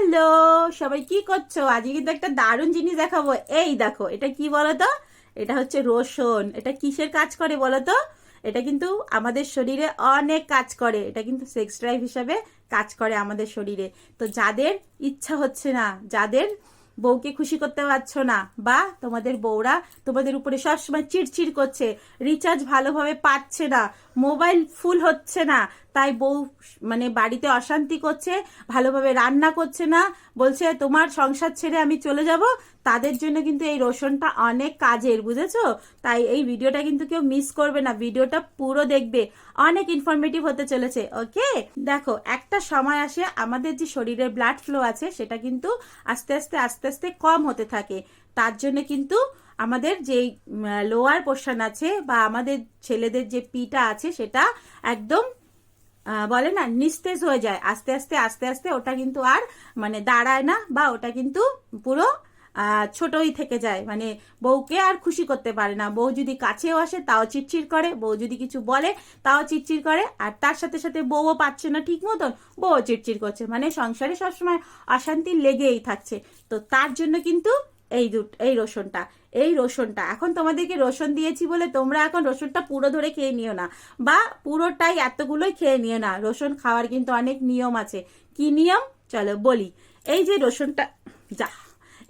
Hello, সবাই কি করছ? আজকে কিন্তু একটা দারুণ জিনিস দেখাবো। এই দেখো, এটা কি বলো তো এটা হচ্ছে রসুন। এটা কিসের কাজ করে বলো তো এটা কিন্তু আমাদের শরীরে অনেক কাজ করে। এটা কিন্তু সেক্স ড্রাইভ হিসাবে কাজ করে আমাদের শরীরে। তো যাদের ইচ্ছা হচ্ছে না, যাদের বউকে খুশি করতে পারছ না, বা তোমাদের বউরা তোমাদের উপরে সবসময় চিড়চিড় করছে রিচার্জ ভালোভাবে পাচ্ছে না মোবাইল ফুল হচ্ছে না তাই বউ মানে বাড়িতে অশান্তি করছে, ভালোভাবে রান্না করছে না, বলছে তোমার সংসার ছেড়ে আমি চলে যাব, তাদের জন্য কিন্তু এই রসুনটা অনেক কাজের, বুঝেছ? তাই এই ভিডিওটা কিন্তু কেউ মিস করবে না, ভিডিওটা পুরো দেখবে। অনেক ইনফরমেটিভ হতে চলেছে ওকে দেখো, একটা সময় আসে আমাদের যে শরীরের ব্লাড ফ্লো আছে, সেটা কিন্তু আস্তে আস্তে আস্তে আস্তে কম হতে থাকে। তার জন্য কিন্তু আমাদের যে লোয়ার পোর্শন আছে বা আমাদের ছেলেদের যে পিটা আছে, সেটা একদম বলে না, নিস্তেজ হয়ে যায়। আস্তে আস্তে আস্তে আস্তে ওটা কিন্তু আর মানে দাঁড়ায় না বা ওটা কিন্তু পুরো ছোটই থেকে যায়। মানে বউকে আর খুশি করতে পারে না। বউ যদি কাছেও আসে, তাও চিটচির করে। বউ যদি কিছু বলে, তাও চিটচির করে। আর তার সাথে সাথে বউও পাচ্ছে না ঠিক মতন, বউও চিটচির করছে। মানে সংসারে সবসময় অশান্তি লেগেই থাকছে। তো তার জন্য কিন্তু এই দু, এই রসুনটা এই রসুনটা। এখন তোমাদেরকে রসুন দিয়েছি বলে তোমরা এখন রসুনটা পুরো ধরে খেয়ে নিও না। বা পুরোটাই এতগুলোই খেয়ে নিও না। রসুন খাওয়ার কিন্তু অনেক নিয়ম আছে। কি নিয়ম? চলো বলি। এই যে রসুনটা, যা।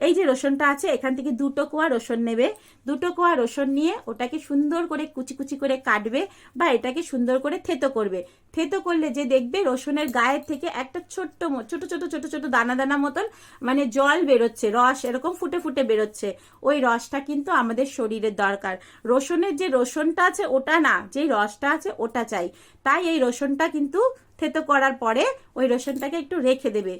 এই যে রসুনটা আছে, এখান থেকে দুটো কোয়া রসুন নেবে। দুটো কোয়া রসুন নিয়ে ওটাকে সুন্দর করে কুচি কুচি করে কাটবে বা এটাকে সুন্দর করে থেতো করবে। থেতো করলে যে দেখবে রসুনের গায়ের থেকে একটা ছোট্ট ছোট ছোট ছোট ছোট দানা দানা মতন মানে জল বেরোচ্ছে, রস এরকম ফুটে ফুটে বেরোচ্ছে। ওই রসটা কিন্তু আমাদের শরীরের দরকার। রসুনের যে রসুনটা আছে ওটা না, যেই রসটা আছে ওটা চাই। তাই এই রসুনটা কিন্তু থেতো করার পরে ওই রসুনটাকে একটু রেখে দেবে।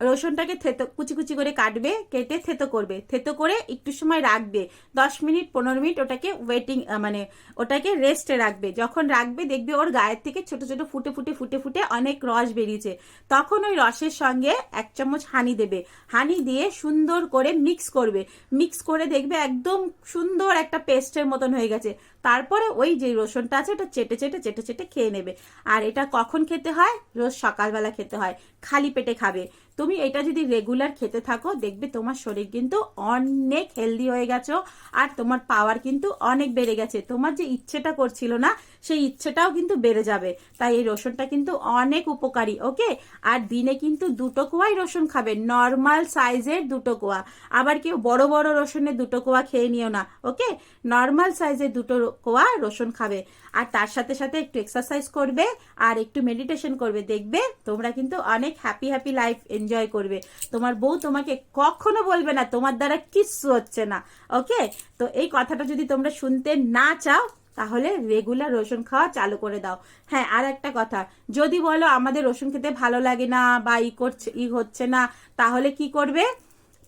রসুনটাকে থেতো, কুচি কুচি করে কাটবে, কেটে থেতো করবে। থেতো করে একটু সময় রাখবে। দশ মিনিট, পনেরো মিনিট ওটাকে ওয়েটিং মানে ওটাকে রেস্টে রাখবে। যখন রাখবে, দেখবে ওর গায়ের থেকে ছোট ছোট ফুটে ফুটে ফুটে ফুটে অনেক রস বেরিয়েছে। তখন ওই রসের সঙ্গে এক চামচ হানি দেবে। হানি দিয়ে সুন্দর করে মিক্স করবে। মিক্স করে দেখবে একদম সুন্দর একটা পেস্টের মতন হয়ে গেছে। তারপরে ওই যে রসুনটা আছে, ওটা চেটে চেটে চেটে চেটে খেয়ে নেবে। আর এটা কখন খেতে হয়? রোজ সকালবেলা খেতে হয়। খালি পেটে খাবে। তুমি এটা যদি রেগুলার খেতে থাকো, দেখবে তোমার শরীর কিন্তু অনেক হেলদি হয়ে গেছো আর তোমার পাওয়ার কিন্তু অনেক বেড়ে গেছে। তোমার যে ইচ্ছেটা করছিল না সেই ইচ্ছেটাও কিন্তু বেড়ে যাবে। তাই এই রসুনটা কিন্তু অনেক উপকারী, ওকে? আর দিনে কিন্তু দুটো কোয়াই রসুন খাবে, নর্মাল সাইজের দুটো কোয়া। আবার কেউ বড় বড় রসুনের দুটো কোয়া খেয়ে নিও না, ওকে? নর্মাল সাইজের দুটো কোয়া রসুন খাবে। আর তার সাথে সাথে একটু এক্সারসাইজ করবে আর একটু মেডিটেশন করবে। দেখবে তোমরা কিন্তু অনেক হ্যাপি হ্যাপি লাইফ এনজয় করবে। তোমার বউ তোমাকে কখনো বলবে না, তোমার দ্বারা কিচ্ছু হচ্ছে না, ওকে? তো এই কথাটা যদি তোমরা শুনতে না চাও তাহলে রেগুলার রসুন খাওয়া চালু করে দাও। হ্যাঁ আর একটা কথা, যদি বলো আমাদের রসুন খেতে ভালো লাগে না বা ই করছে, ই হচ্ছে না, তাহলে কি করবে?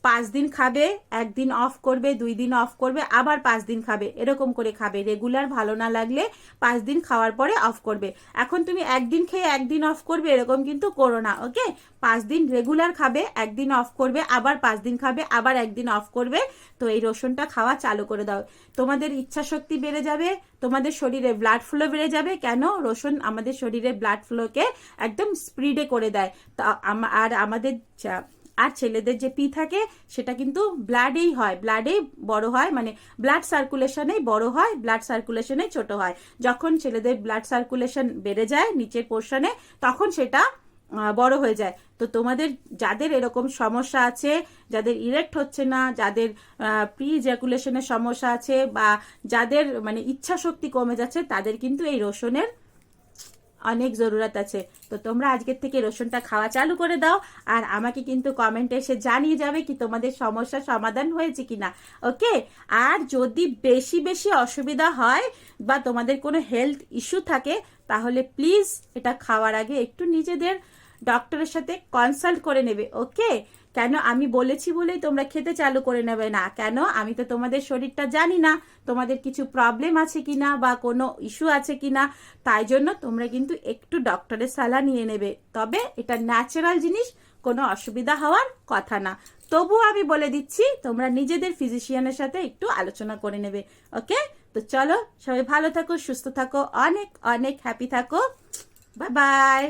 পাঁচ দিন খাবে, একদিন অফ করবে, দুই দিন অফ করবে, আবার পাঁচ দিন খাবে। এরকম করে খাবে। রেগুলার ভালো না লাগলে পাঁচ দিন খাওয়ার পরে অফ করবে। এখন তুমি একদিন খেয়ে একদিন অফ করবে, এরকম কিন্তু করো না ওকে পাঁচ দিন রেগুলার খাবে, একদিন অফ করবে, আবার পাঁচ দিন খাবে, আবার একদিন অফ করবে। তো এই রসুনটা খাওয়া চালু করে দাও। তোমাদের ইচ্ছা শক্তি বেড়ে যাবে, তোমাদের শরীরে ব্লাড ফ্লো বেড়ে যাবে। কেন? রসুন আমাদের শরীরে ব্লাড ফ্লোকে একদম স্প্রিডে করে দেয়। তা আর আমাদের আর ছেলেদের যে পি থাকে, সেটা কিন্তু ব্লাডেই হয়। ব্লাডেই বড় হয় মানে ব্লাড সার্কুলেশনেই বড় হয় ব্লাড সার্কুলেশনেই ছোট হয়। যখন ছেলেদের ব্লাড সার্কুলেশন বেড়ে যায় নিচের পোর্শনে তখন সেটা বড় হয়ে যায়। তো তোমাদের যাদের এরকম সমস্যা আছে, যাদের ইরেক্ট হচ্ছে না, যাদের প্রি জ্যাকুলেশনের সমস্যা আছে বা যাদের মানে ইচ্ছা শক্তি কমে যাচ্ছে, তাদের কিন্তু এই রসুনের অনেক জরুরত আছে। তো তোমরা আজকের থেকে রসুনটা খাওয়া চালু করে দাও আর আমাকে কিন্তু কমেন্টে এসে জানিয়ে যাবে কি তোমাদের সমস্যার সমাধান হয়েছে কিনা। ওকে আর যদি বেশি বেশি অসুবিধা হয় বা তোমাদের কোনো হেলথ ইস্যু থাকে, তাহলে প্লিজ এটা খাওয়ার আগে একটু নিজেদের ডক্টরের সাথে কনসাল্ট করে নেবে। ওকে কেন আমি বলেছি বলেই তোমরা খেতে চালু করে নেবে না? কেন? আমি তো তোমাদের শরীরটা জানি না। তোমাদের কিছু প্রবলেম আছে কিনা বা কোনো ইস্যু আছে কিনা? তাই জন্য তোমরা কিন্তু একটু ডক্টরের সালা নিয়ে নেবে। তবে এটা ন্যাচারাল জিনিস, কোনো অসুবিধা হওয়ার কথা না। তবুও আমি বলে দিচ্ছি, তোমরা নিজেদের ফিজিশিয়ানের সাথে একটু আলোচনা করে নেবে। ওকে? তো চলো, সবাই ভালো থাকো, সুস্থ থাকো, অনেক অনেক হ্যাপি থাকো। Bye bye